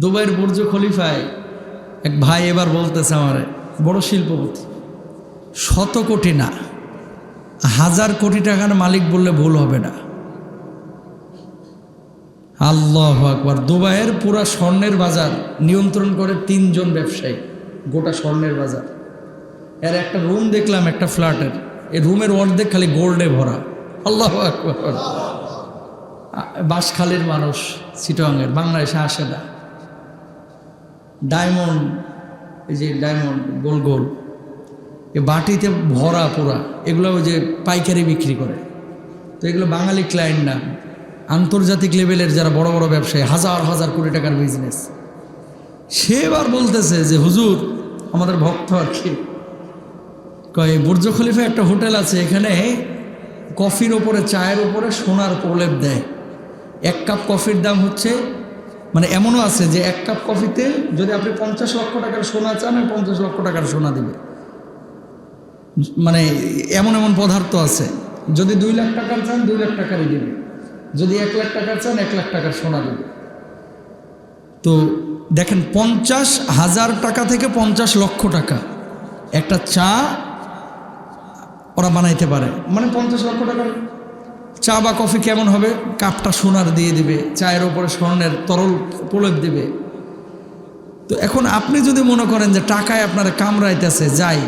দুবাইয়ের বুর্জ খলিফায় এক ভাই এবার বলতেছে আমার, বড় শিল্পপতি, শত কোটি না, হাজার কোটি টাকার মালিক বললে ভুল হবে না। আল্লাহ আকবার, দুবাইয়ের পুরা স্বর্ণের বাজার নিয়ন্ত্রণ করে তিনজন ব্যবসায়ী, গোটা স্বর্ণের বাজার। এর একটা রুম দেখলাম, একটা ফ্ল্যাটের, এই রুমের অর্ধেক খালি গোল্ডে ভরা। আল্লাহ আকবার। বাঁশখালীর মানুষ, চিটংয়ের, বাংলাদেশে আসে না। ডায়মন্ড, এই যে ডায়মন্ড, গোল গোল, এ বাটিতে ভরা পুরা এগুলো ওই যে পাইকারি বিক্রি করে। তো এগুলো বাঙালি ক্লায়েন্ট না, আন্তর্জাতিক লেভেলের যারা বড় বড় ব্যবসায়ী, হাজার হাজার কোটি টাকার বিজনেস সে এবার বলতেছে যে, হুজুর, আমাদের ভক্ত আর কি। কয়, বুর্জ খলিফা একটা হোটেল আছে, এখানে কফির ওপরে, চায়ের ওপরে সোনার প্রলেপ দেয়। এক কাপ কফির দাম হচ্ছে মানে এমনও আছে যে এক কাপ কফিতে যদি আপনি পঞ্চাশ লক্ষ টাকার সোনা চান আর পঞ্চাশ লক্ষ টাকার সোনা দিবে। মানে এমন এমন পদার্থ আছে। যদি দুই লাখ টাকার চান, দুই লাখ টাকারই দিবে। যদি এক লাখ টাকার চান, এক লাখ টাকার সোনা দেবে। তো দেখেন, পঞ্চাশ হাজার টাকা থেকে পঞ্চাশ লক্ষ টাকা একটা চা ওরা বানাইতে পারে। মানে পঞ্চাশ লক্ষ টাকার চা বা কফি কেমন হবে? কাপটা সোনার দিয়ে দিবে, চায়ের ওপরে স্বর্ণের তরল প্রলেপ দিবে। তো এখন আপনি যদি মনে করেন যে টাকায় আপনার কামড়াইতেছে, যাই,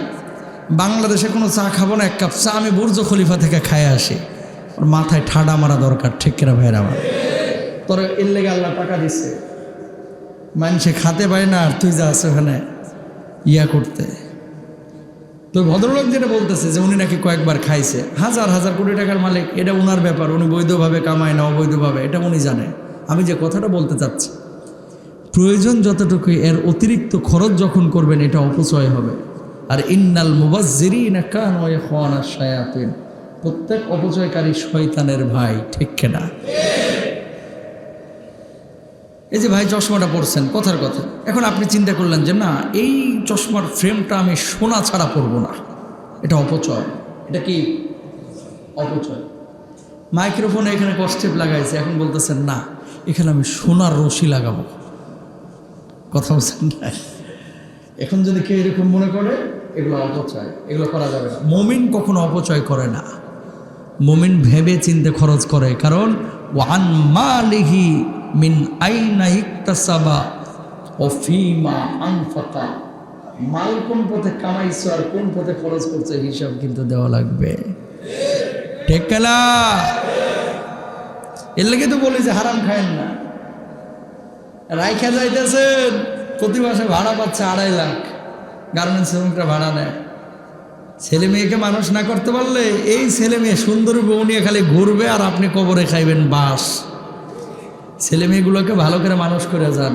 বাংলাদেশে কোনো চা খাব না, এক কাপ চা আমি বুর্জ খলিফা থেকে খায় আসি। ওর মাথায় ঠাডা মারা দরকার, ঠিক কিনা ভাইয়ের আমার? তোর এর লেগে আল্লাহ টাকা দিচ্ছে মানুষে খাতে পায় না আর তুই যা আছে ওখানে ইয়া করতে। তো ভদ্রলোক যেটা বলতেছে যে উনি নাকি কয়েকবার খাইছে, হাজার হাজার কোটি টাকার মালিক, এটা ওনার ব্যাপার, উনি বৈধভাবে কামায় না, অবৈধভাবে, এটা উনি জানে। আমি যে কথাটা বলতে চাচ্ছি, প্রয়োজন যতটুকু এর অতিরিক্ত খরচ যখন করবেন, এটা অপচয় হবে। আর ইন্নাল মুবাজ্জিরি না প্রত্যেক অপচয়কারী শয়তানের ভাই, ঠিক কেনা? এই যে ভাই চশমাটা পরছেন, কথার কথা। এখন আপনি চিন্তা করলেন যে, না, এই চশমার ফ্রেমটা আমি সোনা ছাড়া পরবো না। এটা অপচয়। এটা কি অপচয়? মাইক্রোফোনে এখানে কষ্টেপ লাগাইছে, এখন বলতেছেন, না, এখানে আমি সোনার রশি লাগাবো। কথা বলছেন না? এখন যদি কেউ এরকম মনে করে, এগুলো অপচয়, এগুলো করা যাবে না। মমিন কখনো অপচয় করে না। মমিন ভেবে চিনতে খরচ করে। কারণ, ওয়ান মা মালিহি মিন আইনা ইকতাসাবা ও ফিমা আনফাকা। মাল কোন পথে কামাইছো আর কোন পথে খরচ করছে হিসাব কিন্তু দেওয়া লাগবে। ঠিক কেলা? এর লেগে তো বলি যে হারাম খায়েন না। রাইখা যাইতেছেন, প্রতি মাসে ভাড়া পাচ্ছে আড়াই লাখ। গার্মেন্টস শ্রমিকরা ভাড়া নেয়। ছেলে মেয়েকে মানুষ না করতে পারলে এই ছেলে মেয়ে সুন্দর বউ খালি ঘুরবে আর আপনি কবরে খাইবেন বাস। ছেলে মেয়েগুলোকে ভালো করে মানুষ করে যান,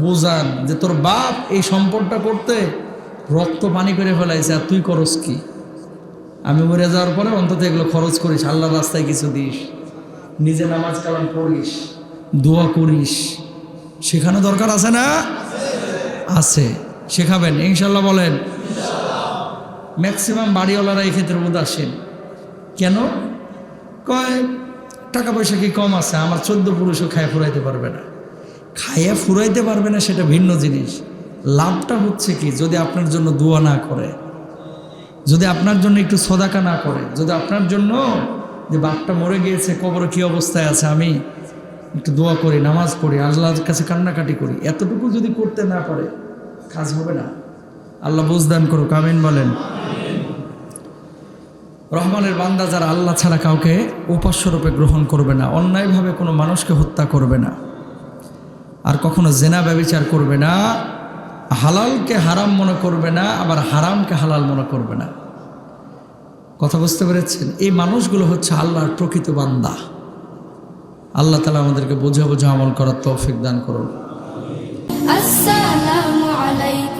বোঝান যে তোর বাপ এই সম্পদটা করতে রক্ত পানি করে ফেলাইছে, আর তুই করস কি? আমি মরে যাওয়ার পরে অন্তত এগুলো খরচ করিস, আল্লাহ রাস্তায় কিছু দিস, নিজে নামাজ কালাম পড়িস, দোয়া করিস। শেখানো দরকার আছে না? আছে। শেখাবেন, ইনশাল্লাহ বলেন। ম্যাক্সিমাম বাড়িওয়ালারা এই ক্ষেত্রে উদাসীন। কেন? কয় টাকা পয়সা কি কম আছে? আমার চোদ্দ পুরুষও খায়, ফুরাইতে পারবে না। খাইয়া ফুরাইতে পারবে না, সেটা ভিন্ন জিনিস। লাভটা হচ্ছে কি, যদি আপনার জন্য দোয়া না করে, যদি আপনার জন্য একটু সদাকা না করে, যদি আপনার জন্য যে বাপটা মরে গিয়েছে, কবরে কি অবস্থায় আছে, আমি একটু দোয়া করি, নামাজ পড়ি, আল্লাহর কাছে কান্নাকাটি করি, এতটুকু যদি করতে না পারে, কাজ হবে না। আল্লাহ বুঝদান করুক, আমিন বলেন। রহমানের বান্দা যারা আল্লাহ ছাড়া কাউকে উপাস্যরূপে গ্রহণ করবে না, অন্যায়ভাবে কোনো মানুষকে হত্যা করবে না, আর কখনো জেনা ব্যবিচার করবে না, হালালকে হারাম মনে করবে না, আবার হারামকে হালাল মনে করবে না। কথা বুঝতে পেরেছেন? এই মানুষগুলো হচ্ছে আল্লাহর প্রকৃত বান্দা। আল্লাহ তালা আমাদেরকে বোঝা বোঝা আমল করার তৌফিক দান করুন। আসসালামু আলাইকুম।